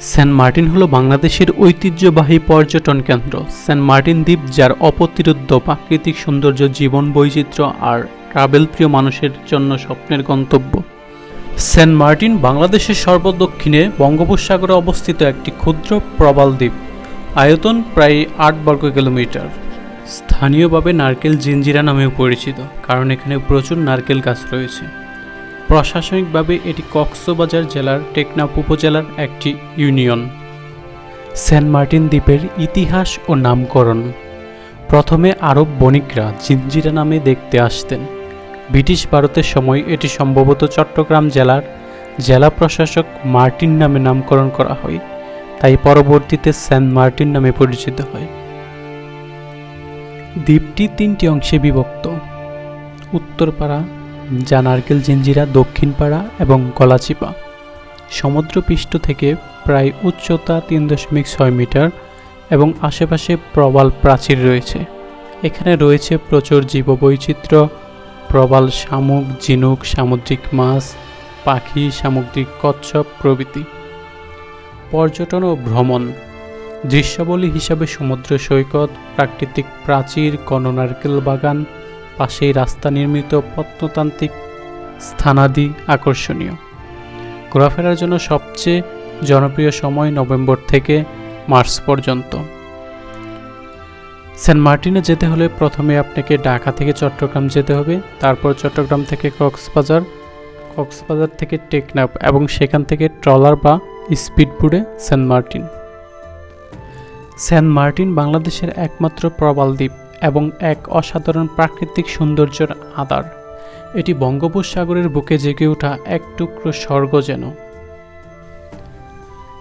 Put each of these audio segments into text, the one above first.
Saint Martin হলো বাংলাদেশের ঐতিহ্যবাহী পর্যটন কেন্দ্র। সেন্ট মার্টিন দ্বীপ, যার অপ্রতিরোধ্য প্রাকৃতিক সৌন্দর্য, জীবন বৈচিত্র্য আর ট্রাভেল প্রিয় মানুষের জন্য স্বপ্নের গন্তব্য। সেন্ট মার্টিন বাংলাদেশের সর্বদক্ষিণে বঙ্গোপসাগরে অবস্থিত একটি ক্ষুদ্র প্রবাল দ্বীপ। আয়তন প্রায় আট বর্গ কিলোমিটার। স্থানীয়ভাবে নারকেল জিঞ্জিরা নামেও পরিচিত, কারণ এখানে প্রচুর নারকেল গাছ রয়েছে। প্রশাসনিকভাবে এটি কক্সবাজার জেলার টেকনাফ উপজেলার একটি ইউনিয়ন। সেন্ট মার্টিন দ্বীপের ইতিহাস ও নামকরণ। প্রথমে আরব বণিকরা জিঞ্জিরা নামে দেখতে আসতেন। ব্রিটিশ ভারতের সময় এটি সম্ভবত চট্টগ্রাম জেলার জেলা প্রশাসক মার্টিন নামে নামকরণ করা হয়। তাই পরবর্তীতে সেন্ট মার্টিন নামে পরিচিত হয়। দ্বীপটি তিনটি অংশে বিভক্ত। উত্তরপাড়া যা নারকেল জিঞ্জিরা, দক্ষিণপাড়া এবং গলাচিপা সমুদ্রপৃষ্ঠ থেকে প্রায় উচ্চতা তিন দশমিক ছয় মিটার এবং আশেপাশে প্রবাল প্রাচীর রয়েছে। এখানে রয়েছে প্রচুর জীববৈচিত্র্য, প্রবাল শামুক, ঝিনুক, সামুদ্রিক মাছ, পাখি, সামুদ্রিক কচ্ছপ প্রভৃতি। পর্যটন ও ভ্রমণ। দৃশ্যাবলী হিসাবে সমুদ্র সৈকত, প্রাকৃতিক প্রাচীর গণনারকেল বাগান পাশেই রাস্তা নির্মিত প্রত্নতান্ত্রিক স্থানাদি আকর্ষণীয়। ঘোরাফেরার জন্য সবচেয়ে জনপ্রিয় সময় নভেম্বর থেকে মার্চ পর্যন্ত। সেন্ট মার্টিনে যেতে হলে প্রথমে আপনাকে ঢাকা থেকে চট্টগ্রাম যেতে হবে, তারপর চট্টগ্রাম থেকে কক্সবাজার কক্সবাজার থেকে টেকনাফ এবং সেখান থেকে ট্রলার বা স্পিডবোটে সেন্ট মার্টিন। সেন্ট মার্টিন বাংলাদেশের একমাত্র প্রবাল দ্বীপ। এবং এক অসাধারণ প্রাকৃতিক সৌন্দর্যের আধার। এটি বঙ্গোপসাগরের বুকে জেগে ওঠা এক টুকরো স্বর্গ যেন।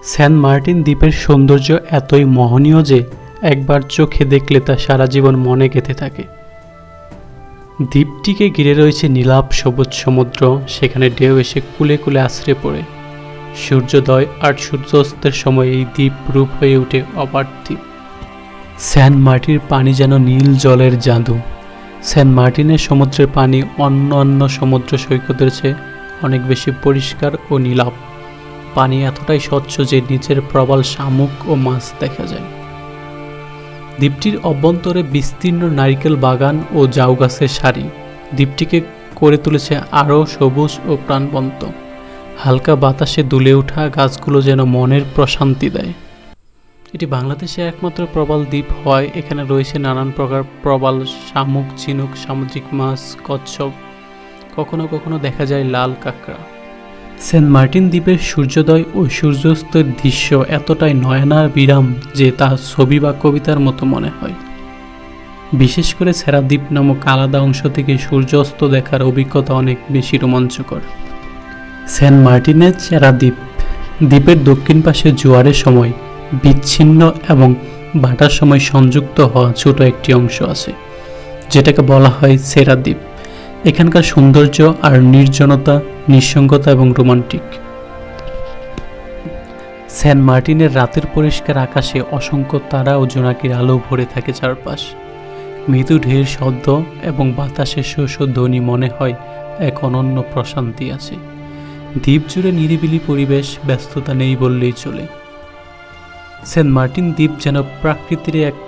স্যান মার্টিন দ্বীপের সৌন্দর্য এতই মোহনীয় যে একবার চোখে দেখলে তা সারা জীবন মনে গেঁথে থাকে। দ্বীপটিকে ঘিরে রয়েছে নীলাভ সবুজ সমুদ্র, সেখানে ঢেউ এসে কুলে কুলে আছড়ে পড়ে। সূর্যোদয় আর সূর্যাস্তের সময় এই দ্বীপ রূপ হয়ে ওঠে অপার্থিব সেন্ট মার্টির পানি যেন নীল জলের জাদু। সেন্ট মার্টিনের সমুদ্রের পানি অন্য অন্য সমুদ্র সৈকতের চেয়ে অনেক বেশি পরিষ্কার ও নীলাভ। পানি এতটাই স্বচ্ছ যে নিচের প্রবল শামুক ও মাছ দেখা যায়। দ্বীপটির অভ্যন্তরে বিস্তীর্ণ নারিকেল বাগান ও জাউ গাছের সারি। দ্বীপটিকে করে তুলেছে আরও সবুজ ও প্রাণবন্ত। হালকা বাতাসে দুলে ওঠা গাছগুলো যেন মনের প্রশান্তি দেয়। এটি বাংলাদেশে একমাত্র প্রবাল দ্বীপ হয়। এখানে রয়েছে নানান প্রকার প্রবাল, শামুক, ঝিনুক, সামুদ্রিক মাছ, কচ্ছপ, কখনো কখনো দেখা যায় লাল কাঁকড়া। সেন্ট মার্টিন দ্বীপের সূর্যোদয় ও সূর্যাস্তের দৃশ্য এতটাই নয়না বিরাম যে তা ছবি বা কবিতার মতো মনে হয়। বিশেষ করে সেরাদ্বীপ নামক আলাদা অংশ থেকে সূর্যাস্ত দেখার অভিজ্ঞতা অনেক বেশি রোমাঞ্চকর। সেন্ট মার্টিনের চেরাদ্বীপ দ্বীপের দক্ষিণ পাশে জোয়ারের সময় বিচ্ছিন্ন এবং ভাটার সময় সংযুক্ত হওয়া ছোট একটি অংশ আছে, যেটাকে বলা হয় সেরা দ্বীপ। এখানকার সৌন্দর্য আর নির্জনতা, নিঃসঙ্গতা এবং রোমান্টিক। সেন্ট মার্টিনের রাতের পরিষ্কার আকাশে অসংখ্য তারা ও জোনাকির আলো ভরে থাকে চারপাশ। মৃদু ঢের শব্দ এবং বাতাসের শস্য ধ্বনি মনে হয় এক অনন্য প্রশান্তি আছে। দ্বীপ জুড়ে নিরিবিলি পরিবেশ, ব্যস্ততা নেই বললেই চলে। সেন্ট মার্টিন দ্বীপ যেন প্রাকৃতির এক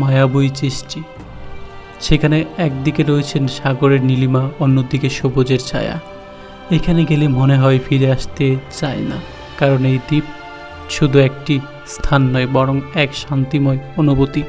মায়াবী সৃষ্টি। সেখানে একদিকে রয়েছেন সাগরের নীলিমা, অন্যদিকে সবুজের ছায়া। এখানে গেলে মনে হয় ফিরে আসতে চায় না, কারণ এই দ্বীপ শুধু একটি স্থান নয়, বরং এক শান্তিময় অনুভূতি।